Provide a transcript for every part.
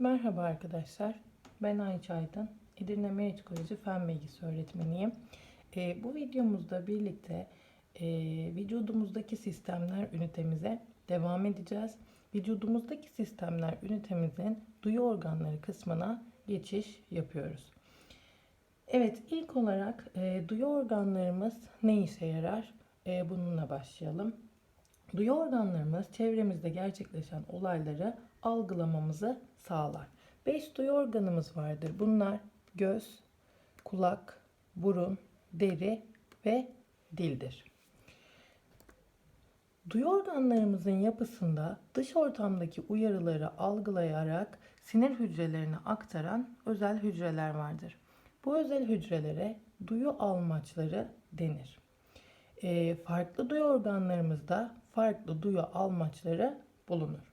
Merhaba arkadaşlar. Ben Ayça Aydın. Edirne Meriç Koleji Fen Bilgisi öğretmeniyim. Ee, bu videomuzda birlikte e, vücudumuzdaki sistemler ünitemize devam edeceğiz. Vücudumuzdaki sistemler ünitemizin duyu organları kısmına geçiş yapıyoruz. Evet, ilk olarak e, duyu organlarımız ne işe yarar? E, bununla başlayalım. Duyu organlarımız çevremizde gerçekleşen olayları algılamamızı sağlar. 5 duyu organımız vardır. Bunlar göz, kulak, burun, deri ve dildir. Duyu organlarımızın yapısında dış ortamdaki uyarıları algılayarak sinir hücrelerine aktaran özel hücreler vardır. Bu özel hücrelere duyu almaçları denir. E, farklı duyu organlarımızda farklı duyu almaçları bulunur.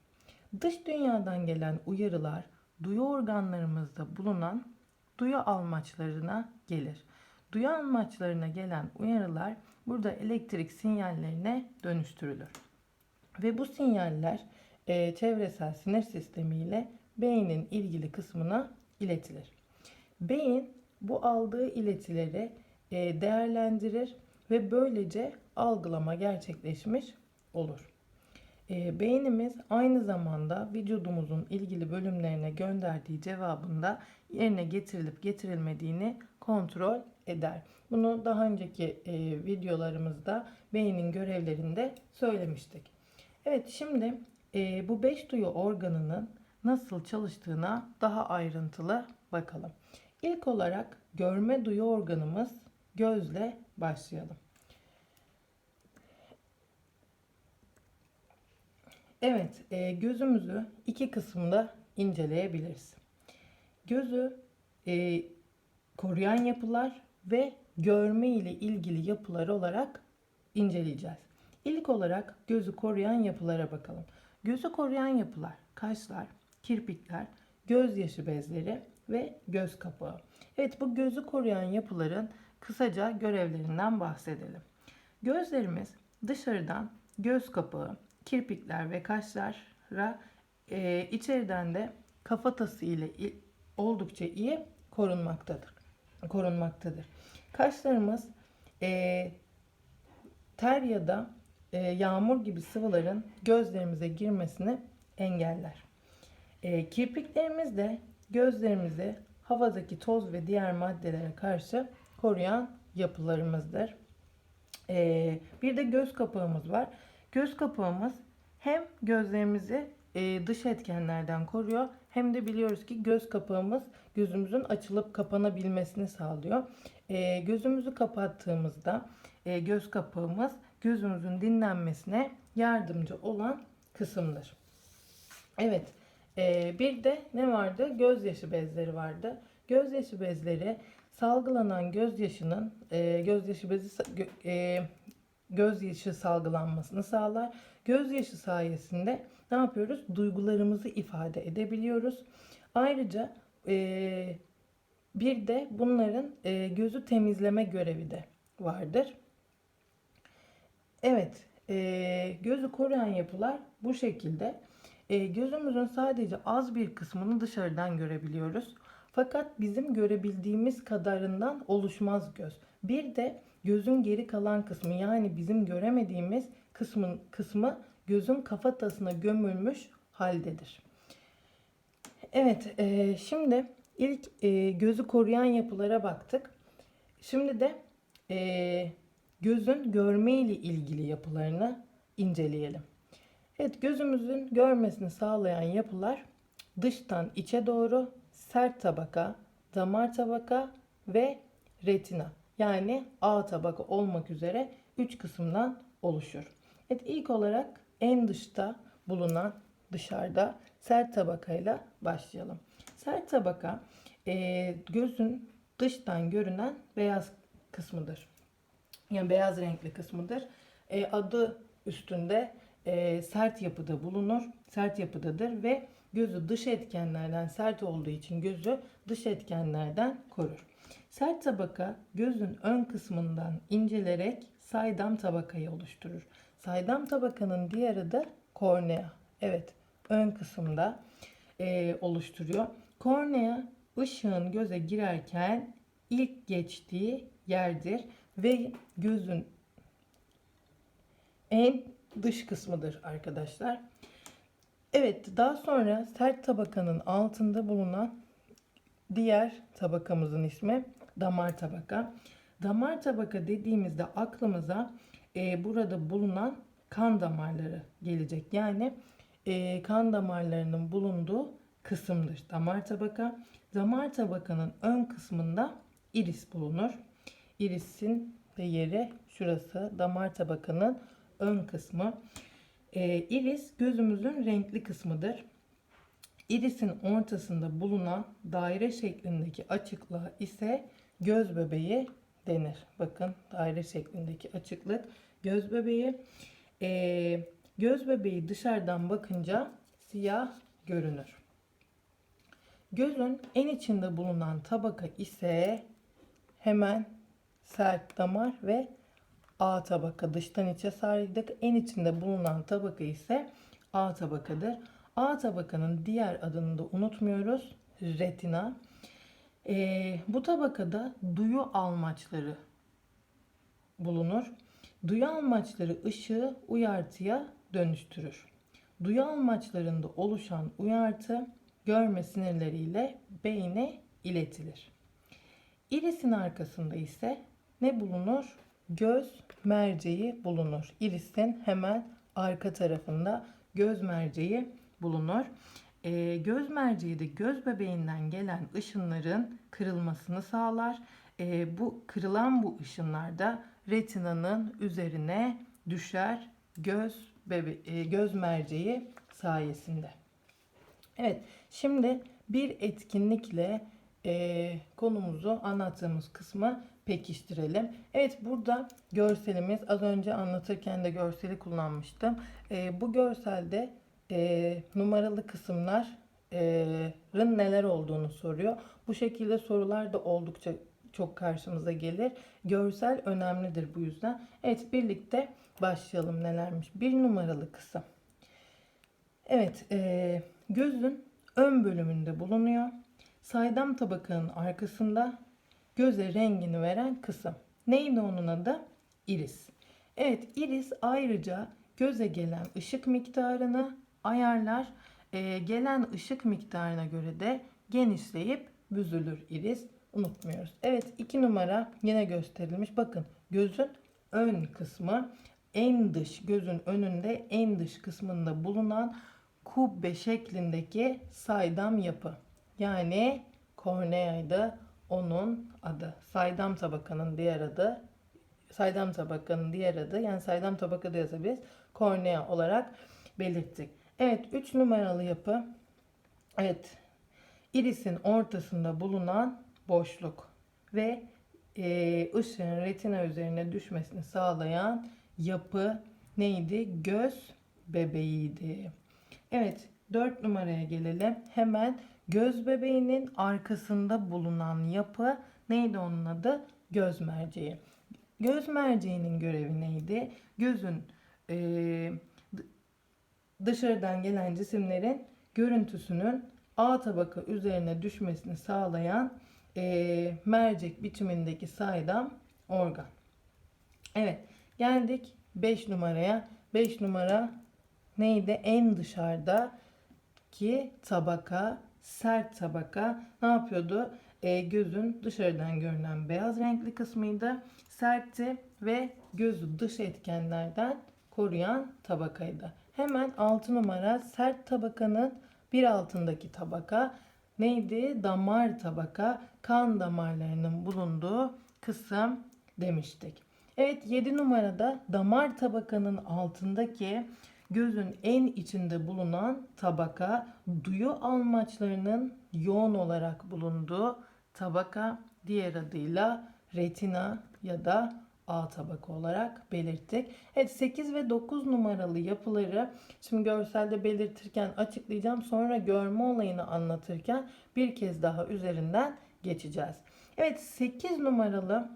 Dış dünyadan gelen uyarılar duyu organlarımızda bulunan duyu almaçlarına gelir. Duyu almaçlarına gelen uyarılar burada elektrik sinyallerine dönüştürülür. Ve bu sinyaller e, çevresel sinir sistemiyle beynin ilgili kısmına iletilir. Beyin bu aldığı iletileri e, değerlendirir ve böylece algılama gerçekleşmiş olur. E, beynimiz aynı zamanda vücudumuzun ilgili bölümlerine gönderdiği cevabında yerine getirilip getirilmediğini kontrol eder. Bunu daha önceki e, videolarımızda beynin görevlerinde söylemiştik. Evet şimdi e, bu beş duyu organının nasıl çalıştığına daha ayrıntılı bakalım. İlk olarak görme duyu organımız gözle başlayalım. Evet, e, gözümüzü iki kısımda inceleyebiliriz. Gözü e, koruyan yapılar ve görme ile ilgili yapılar olarak inceleyeceğiz. İlk olarak gözü koruyan yapılara bakalım. Gözü koruyan yapılar, kaşlar, kirpikler, gözyaşı bezleri ve göz kapağı. Evet bu gözü koruyan yapıların kısaca görevlerinden bahsedelim. Gözlerimiz dışarıdan göz kapağı, kirpikler ve kaşlara e, içeriden de kafatası ile oldukça iyi korunmaktadır. Korunmaktadır. Kaşlarımız e, ter ya da e, yağmur gibi sıvıların gözlerimize girmesini engeller. E, kirpiklerimiz de gözlerimizi havadaki toz ve diğer maddelere karşı koruyan yapılarımızdır. E, bir de göz kapağımız var. Göz kapağımız hem gözlerimizi e, dış etkenlerden koruyor hem de biliyoruz ki göz kapağımız gözümüzün açılıp kapanabilmesini sağlıyor. E, gözümüzü kapattığımızda e, göz kapağımız gözümüzün dinlenmesine yardımcı olan kısımdır. Evet bir de ne vardı? Gözyaşı bezleri vardı. Gözyaşı bezleri salgılanan gözyaşının gözyaşı bezi gözyaşı salgılanmasını sağlar. Gözyaşı sayesinde ne yapıyoruz? Duygularımızı ifade edebiliyoruz. Ayrıca e, bir de bunların e, gözü temizleme görevi de vardır. Evet, e, gözü koruyan yapılar bu şekilde. E, gözümüzün sadece az bir kısmını dışarıdan görebiliyoruz. Fakat bizim görebildiğimiz kadarından oluşmaz göz. Bir de gözün geri kalan kısmı yani bizim göremediğimiz kısmın kısmı gözün kafatasına gömülmüş haldedir. Evet, e, şimdi ilk e, gözü koruyan yapılara baktık. Şimdi de e, gözün görme ile ilgili yapılarını inceleyelim. Evet, gözümüzün görmesini sağlayan yapılar dıştan içe doğru sert tabaka, damar tabaka ve retina yani A tabaka olmak üzere 3 kısımdan oluşur. Evet ilk olarak en dışta bulunan dışarıda sert tabakayla başlayalım. Sert tabaka e, gözün dıştan görünen beyaz kısmıdır. Yani beyaz renkli kısmıdır. E, adı üstünde e, sert yapıda bulunur. Sert yapıdadır ve gözü dış etkenlerden sert olduğu için gözü dış etkenlerden korur. Sert tabaka gözün ön kısmından incelerek saydam tabakayı oluşturur. Saydam tabakanın diğer adı kornea. Evet, ön kısımda e, oluşturuyor. Kornea ışığın göze girerken ilk geçtiği yerdir ve gözün en dış kısmıdır arkadaşlar. Evet daha sonra sert tabakanın altında bulunan diğer tabakamızın ismi damar tabaka. Damar tabaka dediğimizde aklımıza e, burada bulunan kan damarları gelecek. Yani e, kan damarlarının bulunduğu kısımdır damar tabaka. Damar tabakanın ön kısmında iris bulunur. İrisin de yeri şurası damar tabakanın ön kısmı. E, iris gözümüzün renkli kısmıdır. İrisin ortasında bulunan daire şeklindeki açıklığa ise göz bebeği denir. Bakın daire şeklindeki açıklık göz bebeği. Ee, göz bebeği dışarıdan bakınca siyah görünür. Gözün en içinde bulunan tabaka ise hemen sert damar ve A tabaka dıştan içe sardık. En içinde bulunan tabaka ise A tabakadır. A tabakanın diğer adını da unutmuyoruz. Retina. Ee, bu tabakada duyu almaçları bulunur. Duyu almaçları ışığı uyartıya dönüştürür. Duyu almaçlarında oluşan uyartı görme sinirleriyle beyne iletilir. İrisin arkasında ise ne bulunur? Göz merceği bulunur. İrisin hemen arka tarafında göz merceği bulunur. E, göz merceği de göz bebeğinden gelen ışınların kırılmasını sağlar. E, bu kırılan bu ışınlar da retinanın üzerine düşer göz bebe e, göz merceği sayesinde. Evet, şimdi bir etkinlikle e, konumuzu anlattığımız kısmı pekiştirelim. Evet burada görselimiz az önce anlatırken de görseli kullanmıştım. E, bu görselde e, numaralı kısımların neler olduğunu soruyor. Bu şekilde sorular da oldukça çok karşımıza gelir. Görsel önemlidir bu yüzden. Evet birlikte başlayalım nelermiş. Bir numaralı kısım. Evet e, gözün ön bölümünde bulunuyor. Saydam tabakanın arkasında göze rengini veren kısım. Neydi onun adı? Iris. Evet iris ayrıca göze gelen ışık miktarını ayarlar. E, gelen ışık miktarına göre de genişleyip büzülür iris. Unutmuyoruz. Evet iki numara yine gösterilmiş. Bakın gözün ön kısmı en dış gözün önünde en dış kısmında bulunan kubbe şeklindeki saydam yapı. Yani korneaydı onun adı. Saydam tabakanın diğer adı saydam tabakanın diğer adı yani saydam tabaka da yazabiliriz. Kornea olarak belirttik. Evet 3 numaralı yapı. Evet irisin ortasında bulunan boşluk ve e, ışığın retina üzerine düşmesini sağlayan yapı neydi? Göz bebeğiydi. Evet 4 numaraya gelelim. Hemen göz bebeğinin arkasında bulunan yapı neydi onun adı? Göz merceği. Göz merceğinin görevi neydi? Gözün e, dışarıdan gelen cisimlerin görüntüsünün A tabaka üzerine düşmesini sağlayan e, mercek biçimindeki saydam organ. Evet geldik 5 numaraya. 5 numara neydi? En dışarıda ki tabaka, sert tabaka ne yapıyordu? E, gözün dışarıdan görünen beyaz renkli kısmıydı. Sertti ve gözü dış etkenlerden koruyan tabakaydı. Hemen 6 numara sert tabakanın bir altındaki tabaka neydi? Damar tabaka, kan damarlarının bulunduğu kısım demiştik. Evet 7 numarada damar tabakanın altındaki gözün en içinde bulunan tabaka duyu almaçlarının yoğun olarak bulunduğu tabaka diğer adıyla retina ya da A tabaka olarak belirttik. Evet 8 ve 9 numaralı yapıları şimdi görselde belirtirken açıklayacağım. Sonra görme olayını anlatırken bir kez daha üzerinden geçeceğiz. Evet 8 numaralı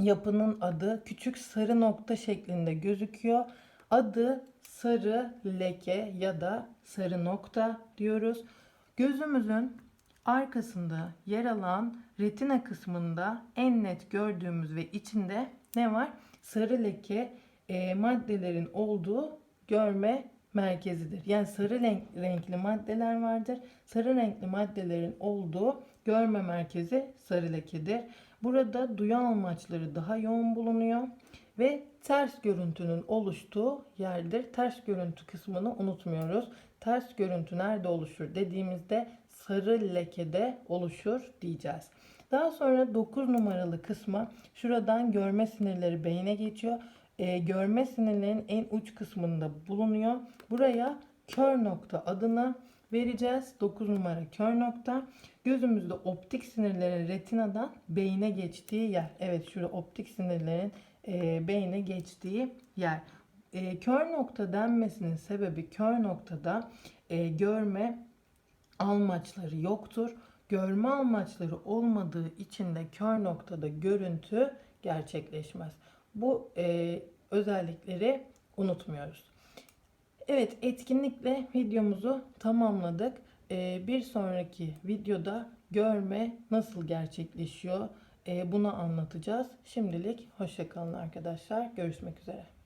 yapının adı küçük sarı nokta şeklinde gözüküyor. Adı sarı leke ya da sarı nokta diyoruz. Gözümüzün arkasında yer alan retina kısmında en net gördüğümüz ve içinde ne var? Sarı leke e, maddelerin olduğu görme merkezidir. Yani sarı renk, renkli maddeler vardır. Sarı renkli maddelerin olduğu görme merkezi sarı lekedir. Burada duyu amaçları daha yoğun bulunuyor ve ters görüntünün oluştuğu yerdir. Ters görüntü kısmını unutmuyoruz. Ters görüntü nerede oluşur dediğimizde sarı lekede oluşur diyeceğiz. Daha sonra 9 numaralı kısma şuradan görme sinirleri beyne geçiyor. Ee, görme sinirlerinin en uç kısmında bulunuyor. Buraya kör nokta adını vereceğiz. 9 numara kör nokta. Gözümüzde optik sinirlerin retinadan beyne geçtiği yer. Evet şurada optik sinirlerin e, beyne geçtiği yer. E, kör nokta denmesinin sebebi kör noktada e, görme almaçları yoktur. Görme almaçları olmadığı için de kör noktada görüntü gerçekleşmez. Bu e, özellikleri unutmuyoruz. Evet etkinlikle videomuzu tamamladık. E, bir sonraki videoda görme nasıl gerçekleşiyor e, bunu anlatacağız. Şimdilik hoşçakalın arkadaşlar. Görüşmek üzere.